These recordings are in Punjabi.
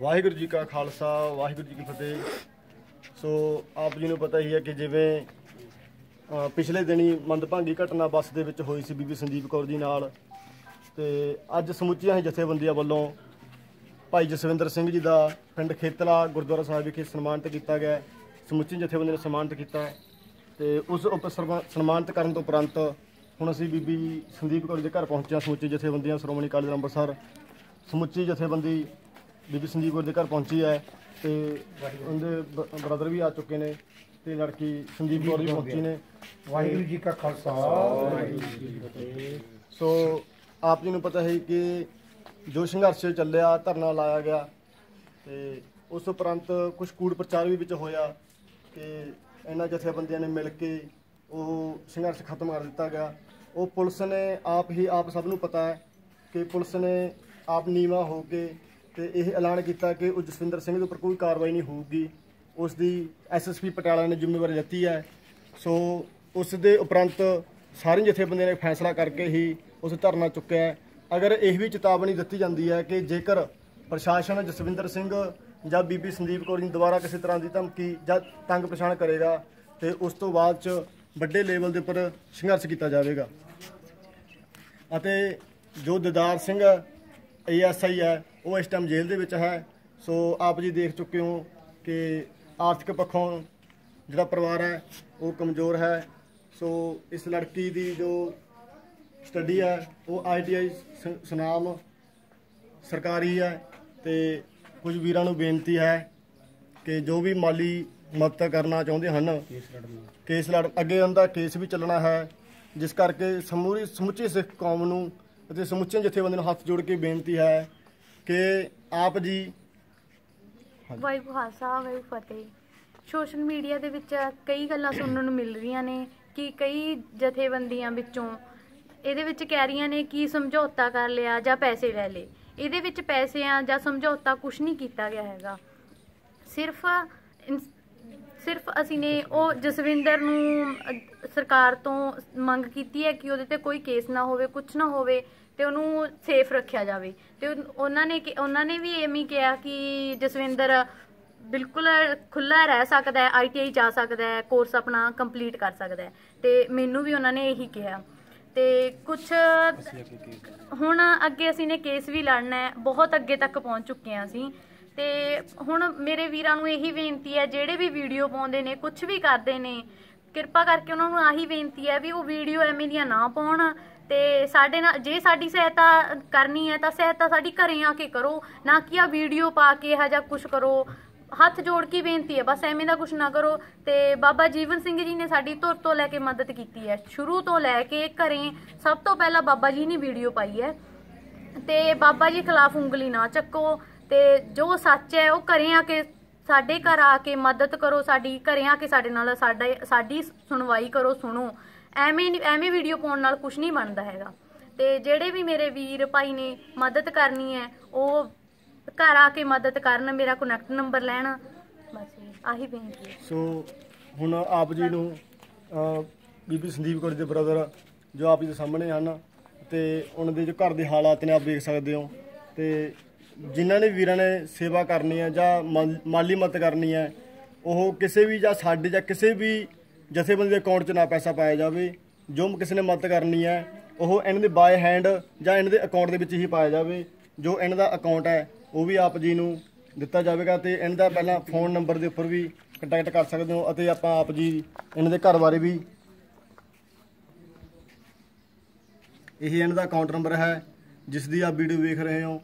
ਵਾਹਿਗੁਰੂ ਜੀ ਕਾ ਖਾਲਸਾ, ਵਾਹਿਗੁਰੂ ਜੀ ਕੀ ਫਤਿਹ। ਸੋ ਆਪ ਜੀ ਨੂੰ ਪਤਾ ਹੀ ਹੈ ਕਿ ਜਿਵੇਂ ਪਿਛਲੇ ਦਿਨੀ ਮੰਦਭਾਗੀ ਘਟਨਾ ਬੱਸ ਦੇ ਵਿੱਚ ਹੋਈ ਸੀ ਬੀਬੀ ਸੰਦੀਪ ਕੌਰ ਜੀ ਨਾਲ, ਤੇ ਅੱਜ ਸਮੁੱਚੀਆਂ ਹੀ ਜਥੇਬੰਦੀਆਂ ਵੱਲੋਂ ਭਾਈ ਜਸਵਿੰਦਰ ਸਿੰਘ ਜੀ ਦਾ ਪਿੰਡ ਖੇਤਲਾ ਗੁਰਦੁਆਰਾ ਸਾਹਿਬ ਵਿਖੇ ਸਨਮਾਨਿਤ ਕੀਤਾ ਗਿਆ ਸਮੁੱਚੀ ਜਥੇਬੰਦੀਆਂ ਨੇ ਸਨਮਾਨਿਤ ਕੀਤਾ ਹੈ। ਤੇ ਉਸ ਉਪ ਸਨਮਾਨਿਤ ਕਰਨ ਤੋਂ ਉਪਰੰਤ ਹੁਣ ਅਸੀਂ ਬੀਬੀ ਸੰਦੀਪ ਕੌਰ ਜੀ ਦੇ ਘਰ ਪਹੁੰਚੇ ਹਾਂ ਸਮੁੱਚੀ ਜਥੇਬੰਦੀਆਂ, ਸ਼੍ਰੋਮਣੀ ਅਕਾਲੀ ਦਲ ਅੰਮ੍ਰਿਤਸਰ ਸਮੁੱਚੀ ਜਥੇਬੰਦੀ ਬੀਬੀ ਸੰਦੀਪ ਕੌਰ ਦੇ ਘਰ ਪਹੁੰਚੀ ਹੈ ਤੇ ਉਹਦੇ ਬ੍ਰਦਰ ਵੀ ਆ ਚੁੱਕੇ ਨੇ ਤੇ ਲੜਕੀ ਸੰਦੀਪ ਕੌਰ ਵੀ ਪਹੁੰਚੀ ਨੇ। ਵਾਹਿਗੁਰੂ ਜੀ ਕਾ ਖਾਲਸਾ। ਸੋ ਆਪ ਜੀ ਨੂੰ ਪਤਾ ਹੈ ਕਿ ਜੋ ਸੰਘਰਸ਼ ਚੱਲਿਆ ਧਰਨਾ ਲਾਇਆ ਗਿਆ ਤੇ ਉਸ ਉਪਰੰਤ ਕੁਝ ਕੂੜ ਪ੍ਰਚਾਰ ਵੀ ਵਿੱਚ ਹੋਇਆ ਕਿ ਇਹਨਾਂ ਜਥੇਬੰਦੀਆਂ ਨੇ ਮਿਲ ਕੇ ਉਹ ਸੰਘਰਸ਼ ਖਤਮ ਕਰ ਦਿੱਤਾ ਗਿਆ। ਉਹ ਪੁਲਿਸ ਨੇ ਆਪ ਹੀ ਆਪ ਸਭ ਨੂੰ ਪਤਾ ਹੈ ਕਿ ਪੁਲਿਸ ਨੇ ਆਪ ਨੀਵਾ ਹੋ ਕੇ ਤੇ ਇਹ ਐਲਾਨ ਕੀਤਾ ਕਿ ਉਹ ਜਸਵਿੰਦਰ ਸਿੰਘ ਦੇ ਉੱਪਰ ਕੋਈ ਕਾਰਵਾਈ ਨਹੀਂ ਹੋਊਗੀ। ਉਸ ਦੀ ਐਸਐਸਪੀ ਪਟਿਆਲਾ ਨੇ ਜ਼ਿੰਮੇਵਾਰੀ ਦਿੱਤੀ ਹੈ। ਸੋ ਉਸ ਦੇ ਉਪਰੰਤ ਸਾਰੀਆਂ ਜਥੇਬੰਦੀਆਂ ਨੇ ਫੈਸਲਾ ਕਰਕੇ ਹੀ ਉਸ ਧਰਨਾ ਚੁੱਕਿਆ ਹੈ। ਅਗਰ ਇਹ ਵੀ ਚੇਤਾਵਨੀ ਦਿੱਤੀ ਜਾਂਦੀ ਹੈ ਕਿ ਜੇਕਰ ਪ੍ਰਸ਼ਾਸਨ ਜਸਵਿੰਦਰ ਸਿੰਘ ਜਾਂ ਬੀਬੀ ਸੰਦੀਪ ਕੌਰ ਜੀ ਦੁਬਾਰਾ ਕਿਸੇ ਤਰ੍ਹਾਂ ਦੀ ਧਮਕੀ ਜਾਂ ਤੰਗ ਪਛਾਣ ਕਰੇਗਾ ਤੇ ਉਸ ਤੋਂ ਬਾਅਦ ਚ ਵੱਡੇ ਲੈਵਲ ਦੇ ਉੱਪਰ ਸੰਘਰਸ਼ ਕੀਤਾ ਜਾਵੇਗਾ। ਅਤੇ ਜੋ ਦਿਦਾਰ ਸਿੰਘ ਏਐਸਆਈ ਹੈ ਉਹ ਇਸ ਟਾਈਮ ਜੇਲ੍ਹ ਦੇ ਵਿੱਚ ਹੈ। ਸੋ ਆਪ ਜੀ ਦੇਖ ਚੁੱਕੇ ਹੋ ਕਿ ਆਰਥਿਕ ਪੱਖੋਂ ਜਿਹੜਾ ਪਰਿਵਾਰ ਹੈ ਉਹ ਕਮਜ਼ੋਰ ਹੈ। ਸੋ ਇਸ ਲੜਕੀ ਦੀ ਜੋ ਸਟੱਡੀ ਹੈ ਉਹ ਆਈਟੀਆਈ ਸੁਨਾਮ ਸਰਕਾਰੀ ਹੈ ਤੇ ਕੁਝ ਵੀਰਾਂ ਨੂੰ ਬੇਨਤੀ ਹੈ ਕਿ ਜੋ ਵੀ ਮਾਲੀ ਮਦਦ ਕਰਨਾ ਚਾਹੁੰਦੇ ਹਨ ਕੇਸ ਲੜ ਅੱਗੇ ਉਹਦਾ ਕੇਸ ਵੀ ਚੱਲਣਾ ਹੈ ਜਿਸ ਕਰਕੇ ਸਮੂਰੀ ਸਮੁੱਚੀ ਸਿੱਖ ਕੌਮ ਨੂੰ ਅਤੇ ਸਮੁੱਚੇ ਜਥੇਬੰਦੀਆਂ ਨੂੰ ਹੱਥ ਜੋੜ ਕੇ ਬੇਨਤੀ ਹੈ ਕਿ ਆਪ ਜੀ ਵਾਹਿਗੁਰੂ ਖਾਲਸਾ, ਵਾਹਿਗੁਰੂ ਫਤਿਹ। ਸੋਸ਼ਲ ਮੀਡੀਆ ਦੇ ਵਿੱਚ ਕਈ ਗੱਲਾਂ ਸੁਣਨ ਨੂੰ ਮਿਲ ਰਹੀਆਂ ਨੇ ਕਿ ਕਈ ਜਥੇਬੰਦੀਆਂ ਵਿੱਚੋਂ ਇਹਦੇ ਵਿੱਚ ਕਹਿ ਰਹੀਆਂ ਨੇ ਕਿ ਸਮਝੌਤਾ ਕਰ ਲਿਆ ਜਾਂ ਪੈਸੇ ਲੈ ਲਏ। ਇਹਦੇ ਵਿੱਚ ਪੈਸਿਆਂ ਜਾਂ ਸਮਝੌਤਾ ਕੁਝ ਨਹੀਂ ਕੀਤਾ ਗਿਆ ਹੈਗਾ। ਸਿਰਫ ਇਨ- ਸਿਰਫ ਅਸੀਂ ਨੇ ਉਹ ਜਸਵਿੰਦਰ ਨੂੰ ਸਰਕਾਰ ਤੋਂ ਮੰਗ ਕੀਤੀ ਹੈ ਕਿ ਉਹਦੇ ਤੇ ਕੋਈ ਕੇਸ ਨਾ ਹੋਵੇ ਕੁਝ ਨਾ ਹੋਵੇ। ਤੇ ਉਹਨੂੰ ਸੇਫ ਰੱਖਿਆ ਜਾਵੇ। ਤੇ ਉਹਨਾਂ ਨੇ ਉਹਨਾਂ ਨੇ ਵੀ ਐਵੇਂ ਕਿਹਾ ਕਿ ਜਸਵਿੰਦਰ ਬਿਲਕੁਲ ਖੁੱਲਾ ਰਹਿ ਸਕਦਾ ਹੈ ਆਈਟੀਆਈ ਜਾ ਸਕਦਾ ਹੈ ਕੋਰਸ ਆਪਣਾ ਕੰਪਲੀਟ ਕਰ ਸਕਦਾ ਹੈ। ਤੇ ਮੈਨੂੰ ਵੀ ਉਹਨਾਂ ਨੇ ਇਹੀ ਕਿਹਾ। ਤੇ ਕੁਝ ਹੁਣ ਅੱਗੇ ਅਸੀਂ ਨੇ ਕੇਸ ਵੀ ਲੜਨਾ ਹੈ, ਬਹੁਤ ਅੱਗੇ ਤੱਕ ਪਹੁੰਚ ਚੁੱਕੇ ਹਾਂ ਅਸੀਂ। ਤੇ ਹੁਣ ਮੇਰੇ ਵੀਰਾਂ ਨੂੰ ਇਹੀ ਬੇਨਤੀ ਹੈ, ਜਿਹੜੇ ਵੀ ਵੀਡੀਓ ਪਾਉਂਦੇ ਨੇ ਕੁਝ ਵੀ ਕਰਦੇ ਨੇ, ਕਿਰਪਾ ਕਰਕੇ ਉਹਨਾਂ ਨੂੰ ਆਹੀ ਬੇਨਤੀ ਹੈ ਵੀ ਉਹ ਵੀਡੀਓ ਐਵੇਂ ਦੀਆਂ ਨਾ ਪਾਉਣ। ਤੇ ਸਾਡੇ ਨਾਲ ਜੇ ਸਾਡੀ ਸਹਾਇਤਾ ਕਰਨੀ ਹੈ ਤਾਂ ਸਹਾਇਤਾ ਸਾਡੀ ਘਰੇ ਆ ਕੇ ਕਰੋ, ਨਾ ਕਿ ਆ ਵੀਡੀਓ ਪਾ ਕੇ ਇਹੋ ਜਿਹਾ ਕੁਝ ਕਰੋ। ਹੱਥ ਜੋੜ ਕੇ ਬੇਨਤੀ ਹੈ, ਬਸ ਐਵੇਂ ਦਾ ਕੁਝ ਨਾ ਕਰੋ। ਤੇ ਬਾਬਾ ਜੀਵਨ ਸਿੰਘ ਜੀ ਨੇ ਸਾਡੀ ਧੁਰ ਤੋਂ ਲੈ ਕੇ ਮਦਦ ਕੀਤੀ ਹੈ। ਸ਼ੁਰੂ ਤੋਂ ਲੈ ਕੇ ਘਰੇ ਸਭ ਤੋਂ ਪਹਿਲਾਂ ਬਾਬਾ ਜੀ ਨੇ ਵੀਡੀਓ ਪਾਈ ਹੈ। ਤੇ ਬਾਬਾ ਜੀ ਖਿਲਾਫ ਉਂਗਲੀ ਨਾ ਚੱਕੋ ਤੇ ਜੋ ਸੱਚ ਹੈ ਉਹ ਘਰੇ ਆ ਕੇ ਸਾਡੇ ਘਰ ਆ ਕੇ ਮਦਦ ਕਰੋ, ਸਾਡੀ ਘਰੇ ਆ ਕੇ ਸਾਡੇ ਨਾਲ ਸਾਡਾ ਸਾਡੀ ਸੁਣਵਾਈ ਕਰੋ, ਸੁਣੋ। ਐਵੇਂ ਨੀ- ਐਵੇਂ ਵੀਡੀਓ ਪਾਉਣ ਨਾਲ ਕੁਝ ਨਹੀਂ ਬਣਦਾ ਹੈਗਾ। ਤੇ ਜਿਹੜੇ ਵੀ ਮੇਰੇ ਵੀਰ ਭਾਈ ਨੇ ਮਦਦ ਕਰਨੀ ਹੈ, ਉਹ ਘਰ ਆ ਕੇ ਮਦਦ ਕਰਨ, ਮੇਰਾ ਕਨੈਕਟ ਨੰਬਰ ਲੈਣ। ਬਸ ਆਹੀ ਬੇਨਤੀ ਹੈ। ਸੋ ਹੁਣ ਆਪ ਜੀ ਨੂੰ ਬੀਬੀ ਸੰਦੀਪ ਕੌਰ ਦੇ ਬ੍ਰਦਰ ਜੋ ਆਪ ਜੀ ਦੇ ਸਾਹਮਣੇ ਹਨ, ਤੇ ਉਹਨਾਂ ਦੇ ਜੋ ਘਰ ਦੇ ਹਾਲਾਤ ਨੇ, ਆਪ ਦੇਖ ਸਕਦੇ ਹੋ। ਤੇ ਜਿਨ੍ਹਾਂ ਨੇ ਵੀਰਾਂ ਨੇ ਸੇਵਾ ਕਰਨੀ ਹੈ ਜਾਂ ਮਾਲੀ ਮਦਦ ਕਰਨੀ ਹੈ, ਉਹ ਕਿਸੇ ਵੀ ਜਾਂ ਸਾਡੇ ਜਾਂ ਕਿਸੇ ਵੀ ਜਥੇਬੰਦੀ ਦੇ ਅਕਾਊਂਟ 'ਚ ਨਾ ਪੈਸਾ ਪਾਇਆ ਜਾਵੇ, ਜੋ ਕਿਸੇ ਨੇ ਮਦਦ ਕਰਨੀ ਹੈ, ਉਹ ਇਹਨਾਂ ਦੇ ਬਾਏ ਹੈਂਡ ਜਾਂ ਇਹਨਾਂ ਦੇ ਅਕਾਊਂਟ ਦੇ ਵਿੱਚ ਹੀ ਪਾਇਆ ਜਾਵੇ, ਜੋ ਇਹਨਾਂ ਦਾ ਅਕਾਊਂਟ ਹੈ, ਉਹ ਵੀ ਆਪ ਜੀ ਨੂੰ ਦਿੱਤਾ ਜਾਵੇਗਾ ਤੇ ਇਹਨਾਂ ਦਾ ਪਹਿਲਾਂ ਫੋਨ ਨੰਬਰ ਦੇ ਉੱਪਰ ਵੀ ਕੰਟੈਕਟ ਕਰ ਸਕਦੇ ਹੋ ਅਤੇ ਆਪਾਂ ਆਪ ਜੀ ਇਹਨਾਂ ਦੇ ਘਰ ਬਾਰੇ ਵੀ ਇਹ ਇਹਨਾਂ ਦਾ ਅਕਾਊਂਟ ਨੰਬਰ ਹੈ, ਜਿਸ ਦੀ ਆਪ ਵੀਡੀਓ ਵੇਖ ਰਹੇ ਹੋ।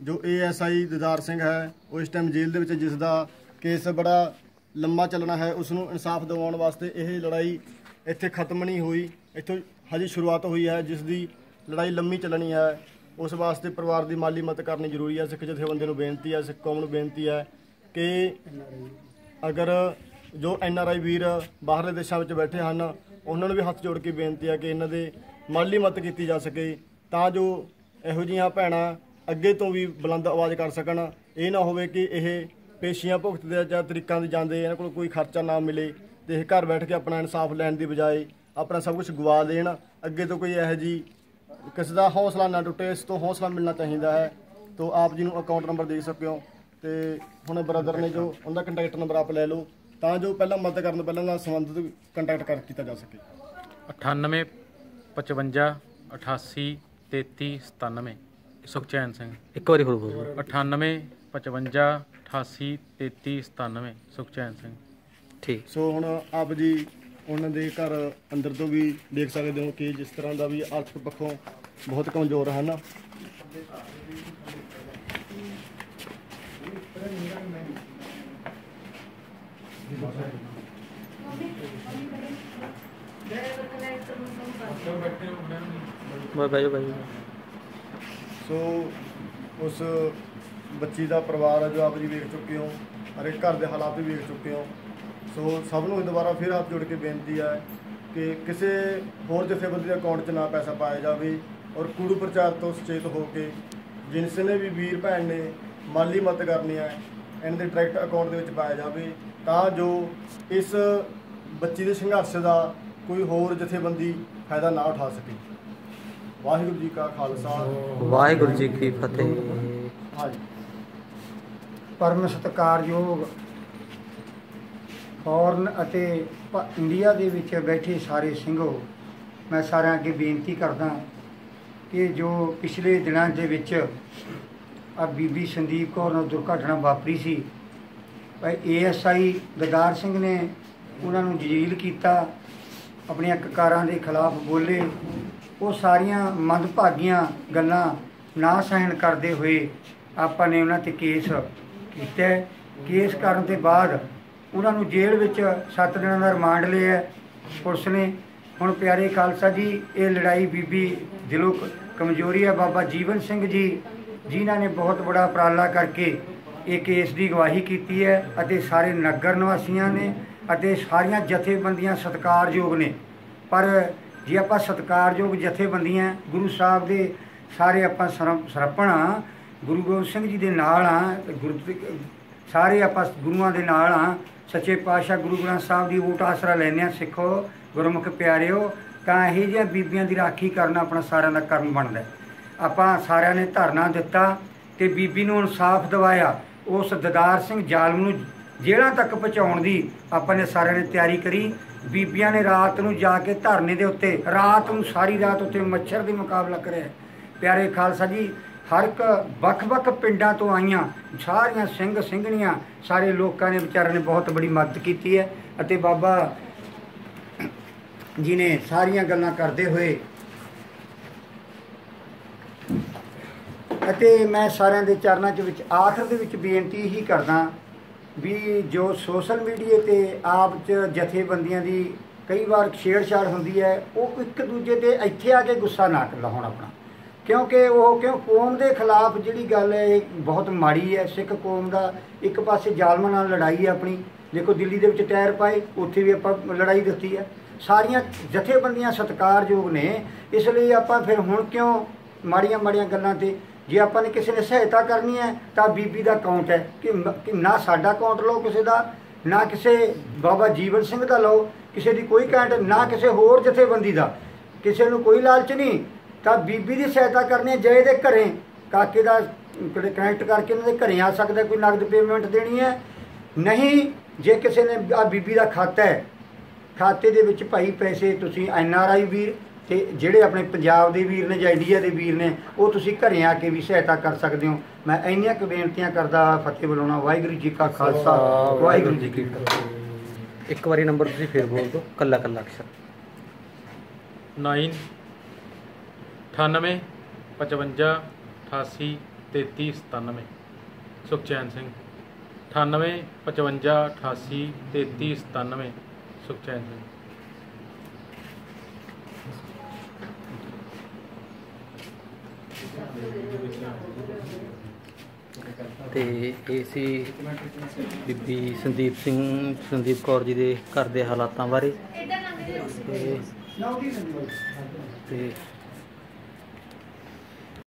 ਜੋ ਏਐਸਆਈ ਦਿਦਾਰ ਸਿੰਘ ਹੈ, ਉਹ ਇਸ ਟਾਈਮ ਜੇਲ੍ਹ ਦੇ ਵਿੱਚ ਜਿਸ ਦਾ ਕੇਸ ਬੜਾ ਲੰਮਾ ਚੱਲਣਾ ਹੈ ਉਸ ਨੂੰ ਇਨਸਾਫ ਦਿਵਾਉਣ ਵਾਸਤੇ ਇਹ ਲੜਾਈ ਇੱਥੇ ਖਤਮ ਨਹੀਂ ਹੋਈ। ਇੱਥੋਂ ਹਜੇ ਸ਼ੁਰੂਆਤ ਹੋਈ ਹੈ ਜਿਸ ਦੀ ਲੜਾਈ ਲੰਮੀ ਚੱਲਣੀ ਹੈ। ਉਸ ਵਾਸਤੇ ਪਰਿਵਾਰ ਦੀ ਮਾਲੀ ਮਦਦ ਕਰਨੀ ਜ਼ਰੂਰੀ ਹੈ। ਸਿੱਖ ਜਥੇਬੰਦੀ ਨੂੰ ਬੇਨਤੀ ਹੈ, ਸਿੱਖ ਕੌਮ ਨੂੰ ਬੇਨਤੀ ਹੈ ਕਿ ਅਗਰ ਜੋ ਐਨਆਰਆਈ ਵੀਰ ਬਾਹਰਲੇ ਦੇਸ਼ਾਂ ਵਿੱਚ ਬੈਠੇ ਹਨ, ਉਹਨਾਂ ਨੂੰ ਵੀ ਹੱਥ ਜੋੜ ਕੇ ਬੇਨਤੀ ਹੈ ਕਿ ਇਹਨਾਂ ਦੇ ਮਾਲੀ ਮਦਦ ਕੀਤੀ ਜਾ ਸਕੇ। ਤਾਂ ਜੋ ਇਹੋ ਜਿਹੀਆਂ ਭੈਣਾਂ ਅੱਗੇ ਤੋਂ ਵੀ ਬੁਲੰਦ ਆਵਾਜ਼ ਕਰ ਸਕਣ। ਇਹ ਨਾ ਹੋਵੇ ਕਿ ਇਹ ਪੇਸ਼ੀਆਂ ਭੁਗਤਦੇ ਜਾਂ ਤਰੀਕਾਂ ਦੇ ਜਾਂਦੇ, ਇਹਨਾਂ ਕੋਲ ਕੋਈ ਖਰਚਾ ਨਾ ਮਿਲੇ ਤੇ ਇਹ ਘਰ ਬੈਠ ਕੇ ਆਪਣਾ ਇਨਸਾਫ ਲੈਣ ਦੀ ਬਜਾਏ ਆਪਣਾ ਸਭ ਕੁਝ ਗਵਾ ਦੇਣ। ਅੱਗੇ ਤੋਂ ਕੋਈ ਇਹੋ ਜੀ ਕਿਸੇ ਦਾ ਹੌਸਲਾ ਨਾ ਟੁੱਟੇ, ਇਸ ਤੋਂ ਹੌਸਲਾ ਮਿਲਣਾ ਚਾਹੀਦਾ ਹੈ। ਤੋਂ ਆਪ ਜੀ ਨੂੰ ਅਕਾਊਂਟ ਨੰਬਰ ਦੇ ਸਕਦੇ ਹੋ ਤੇ ਹੁਣ ਬ੍ਰਦਰ ਨੇ ਜੋ ਉਹਦਾ ਕੰਟੈਕਟ ਨੰਬਰ ਆਪ ਲੈ ਲਓ, ਤਾਂ ਜੋ ਪਹਿਲਾਂ ਮਦਦ ਕਰਨ ਤੋਂ ਪਹਿਲਾਂ ਨਾਲ ਸੰਬੰਧਿਤ ਕੰਟੈਕਟ ਕਰ ਕੀਤਾ ਜਾ ਸਕੇ। 98 55 88 33 97 ਸੁਖਚੈਨ ਸਿੰਘ। ਇੱਕ ਵਾਰੀ ਹੋਰ ਬੋਲੋ। 98 55 88 33 97 ਸੁਖਚੈਨ ਸਿੰਘ। ਠੀਕ। ਸੋ ਹੁਣ ਆਪ ਜੀ ਉਹਨਾਂ ਦੇ ਘਰ ਅੰਦਰ ਤੋਂ ਵੀ ਦੇਖ ਸਕਦੇ ਹੋ ਕਿ ਜਿਸ ਤਰ੍ਹਾਂ ਦਾ ਵੀ ਆਰਥਿਕ ਪੱਖੋਂ ਬਹੁਤ ਕਮਜ਼ੋਰ ਹਨ। ਬਾਈ ਬਾਈ ਬਾਈ ਸੋ ਉਸ ਬੱਚੀ ਦਾ ਪਰਿਵਾਰ ਹੈ ਜੋ ਆਪ ਜੀ ਵੇਖ ਚੁੱਕੇ ਹੋ ਹਰੇ ਘਰ ਦੇ ਹਾਲਾਤ ਵੀ ਵੇਖ ਚੁੱਕੇ ਹੋ। ਸੋ ਸਭ ਨੂੰ ਦੁਬਾਰਾ ਫਿਰ ਹੱਥ ਜੋੜ ਕੇ ਬੇਨਤੀ ਹੈ ਕਿ ਕਿਸੇ ਹੋਰ ਜਥੇਬੰਦੀ ਦੇ ਅਕਾਊਂਟ 'ਚ ਨਾ ਪੈਸਾ ਪਾਇਆ ਜਾਵੇ ਔਰ ਕੂੜੂ ਪ੍ਰਚਾਰ ਤੋਂ ਸੁਚੇਤ ਹੋ ਕੇ ਜਿਨਸ ਨੇ ਵੀ ਵੀਰ ਭੈਣ ਨੇ ਮਾਲੀ ਮਦਦ ਕਰਨੀ ਹੈ, ਇਹਨਾਂ ਦੇ ਡਾਇਰੈਕਟ ਅਕਾਊਂਟ ਦੇ ਵਿੱਚ ਪਾਇਆ ਜਾਵੇ ਤਾਂ ਜੋ ਇਸ ਬੱਚੀ ਦੇ ਸੰਘਰਸ਼ ਦਾ ਕੋਈ ਹੋਰ ਜਥੇਬੰਦੀ ਫਾਇਦਾ ਨਾ ਉਠਾ ਸਕੇ। ਵਾਹਿਗੁਰੂ ਜੀ ਕਾ ਖਾਲਸਾ। ਵਾਹਿਗੁਰੂ ਜੀ ਕੀ ਫਤਿਹ। ਹਾਂਜੀ। ਪਰਮ ਸਤਿਕਾਰਯੋਗ ਫੋਰਨ ਅਤੇ ਇੰਡੀਆ ਦੇ ਵਿੱਚ ਬੈਠੇ ਸਾਰੇ ਸਿੰਘੋ ਮੈਂ ਸਾਰਿਆਂ ਅੱਗੇ ਬੇਨਤੀ ਕਰਦਾ ਕਿ ਜੋ ਪਿਛਲੇ ਦਿਨਾਂ ਦੇ ਵਿੱਚ ਆ ਬੀਬੀ ਸੰਦੀਪ ਕੌਰ ਨਾਲ ਦੁਰਘਟਨਾ ਵਾਪਰੀ ਸੀ ਏਐਸਆਈ ਦਦਾਰ ਸਿੰਘ ਨੇ ਉਹਨਾਂ ਨੂੰ ਜਲੀਲ ਕੀਤਾ। ਆਪਣੀਆਂ ਕਕਾਰਾਂ ਦੇ ਖਿਲਾਫ ਬੋਲੇ, ਉਹ ਸਾਰੀਆਂ ਮੰਦਭਾਗੀਆਂ ਗੱਲਾਂ ਨਾ ਸਹਿਣ ਕਰਦੇ ਹੋਏ ਆਪਾਂ ਨੇ ਉਹਨਾਂ ਤੇ ਕੇਸ ਕੀਤਾ ਕੇਸ ਕਰਨ ਦੇ ਬਾਅਦ ਉਹਨਾਂ ਨੂੰ ਜੇਲ੍ਹ ਵਿੱਚ 7 ਦਿਨਾਂ ਦਾ ਰਿਮਾਂਡ ਲਿਆ ਪੁਲਿਸ ਨੇ, ਹੁਣ ਪਿਆਰੇ ਖਾਲਸਾ ਜੀ, ਇਹ ਲੜਾਈ ਬੀਬੀ ਦਿਲੋਂ ਕਮਜ਼ੋਰੀ ਹੈ। ਬਾਬਾ ਜੀਵਨ ਸਿੰਘ ਜੀ, ਜਿਨ੍ਹਾਂ ਨੇ ਬਹੁਤ ਬੜਾ ਉਪਰਾਲਾ ਕਰਕੇ ਇਹ ਕੇਸ ਦੀ ਗਵਾਹੀ ਕੀਤੀ ਹੈ ਅਤੇ ਸਾਰੇ ਨਗਰ ਨਿਵਾਸੀਆਂ ਨੇ ਅਤੇ ਸਾਰੀਆਂ ਜਥੇਬੰਦੀਆਂ ਸਤਿਕਾਰਯੋਗ ਨੇ। ਪਰ ਜੇ ਆਪਾਂ ਸਤਿਕਾਰਯੋਗ ਜਥੇਬੰਦੀਆਂ ਗੁਰੂ ਸਾਹਿਬ ਦੇ ਸਾਰੇ ਆਪਾਂ ਸਰਪ- ਸਰਪਣ ਹਾਂ, ਗੁਰੂ ਗੋਬਿੰਦ ਸਿੰਘ ਜੀ ਦੇ ਨਾਲ ਆ ਗੁਰੂ ਸਾਰੇ ਆਪਾਂ ਗੁਰੂਆਂ ਦੇ ਨਾਲ ਆ ਸੱਚੇ ਪਾਤਸ਼ਾਹ ਗੁਰੂ ਗ੍ਰੰਥ ਸਾਹਿਬ ਦੀ ਓਟ ਆਸਰਾ ਲੈਂਦੇ ਆ ਸਿੱਖੋ ਗੁਰਮੁਖ ਪਿਆਰਿਓ ਤਾਂ ਇਹ ਜਿਹੀਆਂ ਬੀਬੀਆਂ ਦੀ ਰਾਖੀ ਕਰਨਾ ਆਪਣਾ ਸਾਰਿਆਂ ਦਾ ਕਰਮ ਬਣਦਾ। ਆਪਾਂ ਸਾਰਿਆਂ ਨੇ ਧਰਨਾ ਦਿੱਤਾ ਤੇ ਬੀਬੀ ਨੂੰ ਇਨਸਾਫ ਦਿਵਾਇਆ। ਉਸ ਦਦਾਰ ਸਿੰਘ ਜ਼ਾਲਮ ਨੂੰ ਜੇਲ੍ਹਾਂ ਤੱਕ ਪਹੁੰਚਾਉਣ ਦੀ ਆਪਾਂ ਨੇ ਸਾਰਿਆਂ ਨੇ ਤਿਆਰੀ ਕਰੀ। ਬੀਬੀਆਂ ਨੇ ਰਾਤ ਨੂੰ ਜਾ ਕੇ ਧਰਨੇ ਦੇ ਉੱਤੇ, ਰਾਤ ਨੂੰ ਸਾਰੀ ਰਾਤ ਉੱਤੇ ਮੱਛਰ ਦੇ ਮੁਕਾਬਲਾ ਕਰਿਆ। ਪਿਆਰੇ ਖਾਲਸਾ ਜੀ, ਹਰ ਇੱਕ ਵੱਖ-ਵੱਖ ਪਿੰਡਾਂ ਤੋਂ ਆਈਆਂ, ਸਾਰੀਆਂ ਸਿੰਘ ਸਿੰਘਣੀਆਂ, ਸਾਰੇ ਲੋਕਾਂ ਨੇ ਵਿਚਾਰਿਆਂ ਨੇ ਬਹੁਤ ਬੜੀ ਮਦਦ ਕੀਤੀ ਹੈ ਅਤੇ ਬਾਬਾ ਜੀ ਨੇ ਸਾਰੀਆਂ ਗੱਲਾਂ ਕਰਦੇ ਹੋਏ ਅਤੇ ਮੈਂ ਸਾਰਿਆਂ ਦੇ ਚਰਨਾਂ 'ਚ ਵਿੱਚ, ਆਖਰ ਦੇ ਵਿੱਚ ਬੇਨਤੀ ਹੀ ਕਰਦਾ ਵੀ ਜੋ ਸੋਸ਼ਲ ਮੀਡੀਆ ਤੇ ਆਪ ਚ ਜਥੇਬੰਦੀਆਂ ਦੀ ਕਈ ਵਾਰ ਛੇੜਛਾੜ ਹੁੰਦੀ ਹੈ, ਉਹ ਇੱਕ ਦੂਜੇ ਤੇ ਇੱਥੇ ਆ ਕੇ ਗੁੱਸਾ ਨਾ ਲਾਉਣ ਆਪਣਾ। ਕਿਉਂਕਿ ਉਹ, ਕਿਉਂ ਕੌਮ ਦੇ ਖਿਲਾਫ ਜਿਹੜੀ ਗੱਲ ਹੈ, ਇਹ ਬਹੁਤ ਮਾੜੀ ਹੈ। ਸਿੱਖ ਕੌਮ ਦਾ ਇੱਕ ਪਾਸੇ ਜ਼ਾਲਮਾਂ ਨਾਲ ਲੜਾਈ ਹੈ ਆਪਣੀ। ਦੇਖੋ ਦਿੱਲੀ ਦੇ ਵਿੱਚ ਟਾਇਰ ਪਾਏ, ਉੱਥੇ ਵੀ ਆਪਾਂ ਲੜਾਈ ਦਿੱਤੀ ਹੈ। ਸਾਰੀਆਂ ਜਥੇਬੰਦੀਆਂ ਸਤਿਕਾਰਯੋਗ ਨੇ, ਇਸ ਲਈ ਆਪਾਂ ਫਿਰ ਹੁਣ ਕਿਉਂ ਮਾੜੀਆਂ ਮਾੜੀਆਂ ਗੱਲਾਂ ਤੇ ਜੇ ਆਪਾਂ ਨੇ ਕਿਸੇ ਨੇ ਸਹਾਇਤਾ ਕਰਨੀ ਹੈ, ਤਾਂ ਬੀਬੀ ਦਾ ਅਕਾਊਂਟ ਹੈ। ਕਿ ਨਾ ਸਾਡਾ ਅਕਾਊਂਟ ਲਓ ਕਿਸੇ ਦਾ, ਨਾ ਕਿਸੇ ਬਾਬਾ ਜੀਵਨ ਸਿੰਘ ਦਾ ਲਓ, ਕਿਸੇ ਦੀ ਕੋਈ ਕਾਂਟ ਨਾ ਕਿਸੇ ਹੋਰ ਜਥੇਬੰਦੀ ਦਾ। ਕਿਸੇ ਨੂੰ ਕੋਈ ਲਾਲਚ ਨਹੀਂ। ਤਾਂ ਬੀਬੀ ਦੀ ਸਹਾਇਤਾ ਕਰਨੀ ਹੈ, ਜੇ ਇਹਦੇ ਘਰੇ, ਕਾਕੇ ਦਾ ਕਨੈਕਟ ਕਰਕੇ ਇਹਨਾਂ ਦੇ ਘਰੇ ਆ ਸਕਦਾ, ਕੋਈ ਨਗਦ ਪੇਮੈਂਟ ਦੇਣੀ ਹੈ। ਨਹੀਂ, ਜੇ ਕਿਸੇ ਨੇ ਆ ਬੀਬੀ ਦਾ ਖਾਤਾ ਹੈ, ਖਾਤੇ ਦੇ ਵਿੱਚ ਭਾਈ ਪੈਸੇ, ਤੁਸੀਂ ਐਨ ਆਰ ਆਈ ਵੀਰ ਤੇ ਜਿਹੜੇ ਆਪਣੇ ਪੰਜਾਬ ਦੇ ਵੀਰ ਨੇ ਜਾਂ ਇੰਡੀਆ ਦੇ ਵੀਰ ਨੇ ਉਹ ਤੁਸੀਂ ਘਰੇ ਆ ਕੇ ਵੀ ਸਹਾਇਤਾ ਕਰ ਸਕਦੇ ਹੋ। ਮੈਂ ਇੰਨੀਆਂ ਕੁ ਬੇਨਤੀਆਂ ਕਰਦਾ ਫਤਿਹ ਬੁਲਾਉਣਾ। ਵਾਹਿਗੁਰੂ ਜੀ ਕਾ ਖਾਲਸਾ। ਵਾਹਿਗੁਰੂ ਜੀ ਕੀ ਫਤਿਹ। ਇੱਕ ਵਾਰੀ ਨੰਬਰ ਤੁਸੀਂ ਫੇਰ ਬੋਲ ਦਿਓ। ਕੱਲਾ ਕੱਲਾ ਅਕਸ਼ਰ। 9 98 55 88 33 97 ਸੁਖਚੈਨ ਸਿੰਘ। 98 55 88 33 97 ਸੁਖਚੈਨ ਸਿੰਘ। ਤੇ ਇਹ ਸੀ ਬੀਬੀ ਸੰਦੀਪ ਸਿੰਘ, ਸੰਦੀਪ ਕੌਰ ਜੀ ਦੇ ਘਰ ਦੇ ਹਾਲਾਤਾਂ ਬਾਰੇ। ਤੇ ਤੇ